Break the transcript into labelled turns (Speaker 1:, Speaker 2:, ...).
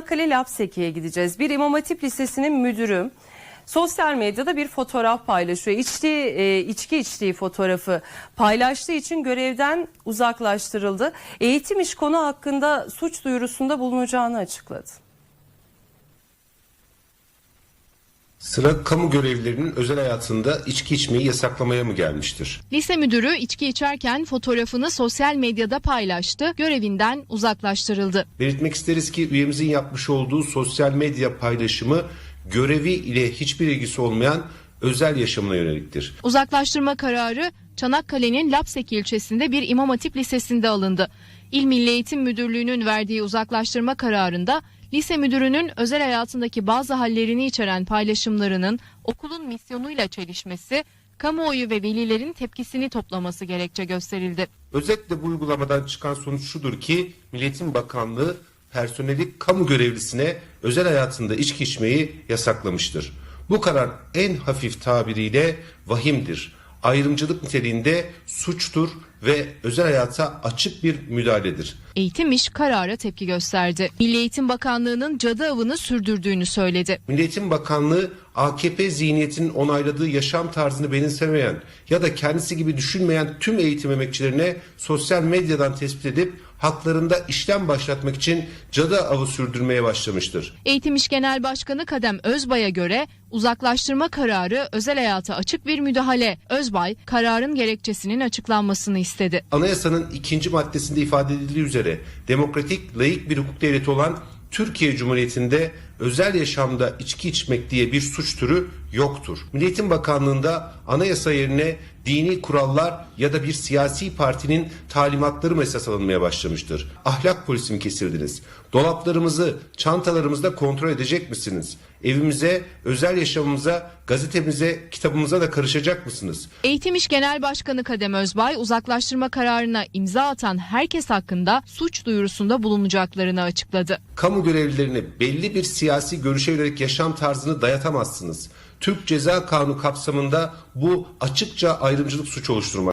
Speaker 1: Çanakkale Lapseki'ye gideceğiz. Bir İmam Hatip Lisesi'nin müdürü sosyal medyada bir fotoğraf paylaşıyor. İçtiği, e, içki içtiği fotoğrafı paylaştığı için görevden uzaklaştırıldı. Eğitim iş konu hakkında suç duyurusunda bulunacağını açıkladı.
Speaker 2: Sıra kamu görevlilerinin özel hayatında içki içmeyi yasaklamaya mı gelmiştir?
Speaker 3: Lise müdürü içki içerken fotoğrafını sosyal medyada paylaştı, görevinden uzaklaştırıldı.
Speaker 2: Belirtmek isteriz ki üyemizin yapmış olduğu sosyal medya paylaşımı görevi ile hiçbir ilgisi olmayan özel yaşamına yöneliktir.
Speaker 3: Uzaklaştırma kararı Çanakkale'nin Lapseki ilçesinde bir İmam Hatip Lisesi'nde alındı. İl Milli Eğitim Müdürlüğü'nün verdiği uzaklaştırma kararında lise müdürünün özel hayatındaki bazı hallerini içeren paylaşımlarının okulun misyonuyla çelişmesi, kamuoyu ve velilerin tepkisini toplaması gerekçe gösterildi.
Speaker 2: Özetle bu uygulamadan çıkan sonuç şudur ki Milliyetin Bakanlığı personeli kamu görevlisine özel hayatında içki içmeyi yasaklamıştır. Bu karar en hafif tabiriyle vahimdir. Ayrımcılık niteliğinde suçtur ve özel hayata açık bir müdahaledir.
Speaker 3: Eğitim İş karara tepki gösterdi. Milli Eğitim Bakanlığı'nın cadı avını sürdürdüğünü söyledi.
Speaker 2: Milli Eğitim Bakanlığı AKP zihniyetinin onayladığı yaşam tarzını benimsemeyen ya da kendisi gibi düşünmeyen tüm eğitim emekçilerine sosyal medyadan tespit edip haklarında işlem başlatmak için cadı avı sürdürmeye başlamıştır.
Speaker 3: Eğitim İş Genel Başkanı Kadem Özbay'a göre uzaklaştırma kararı özel hayata açık bir müdahale. Özbay kararın gerekçesinin açıklanmasını istedi.
Speaker 2: Anayasanın ikinci maddesinde ifade edildiği üzere demokratik, layık bir hukuk devleti olan Türkiye Cumhuriyeti'nde özel yaşamda içki içmek diye bir suç türü yoktur. Milli Eğitim Bakanlığı'nda anayasa yerine dini kurallar ya da bir siyasi partinin talimatları mı esas alınmaya başlamıştır? Ahlak polisi mi kesildiniz? Dolaplarımızı, çantalarımızda kontrol edecek misiniz? Evimize, özel yaşamımıza, gazetemize, kitabımıza da karışacak mısınız?
Speaker 3: Eğitim İş Genel Başkanı Kadem Özbay uzaklaştırma kararına imza atan herkes hakkında suç duyurusunda bulunacaklarını açıkladı.
Speaker 2: Kamu görevlilerine belli bir siyasi görüşe yönelik yaşam tarzını dayatamazsınız. Türk Ceza Kanunu kapsamında bu açıkça ayrımcılık suç oluşturmak.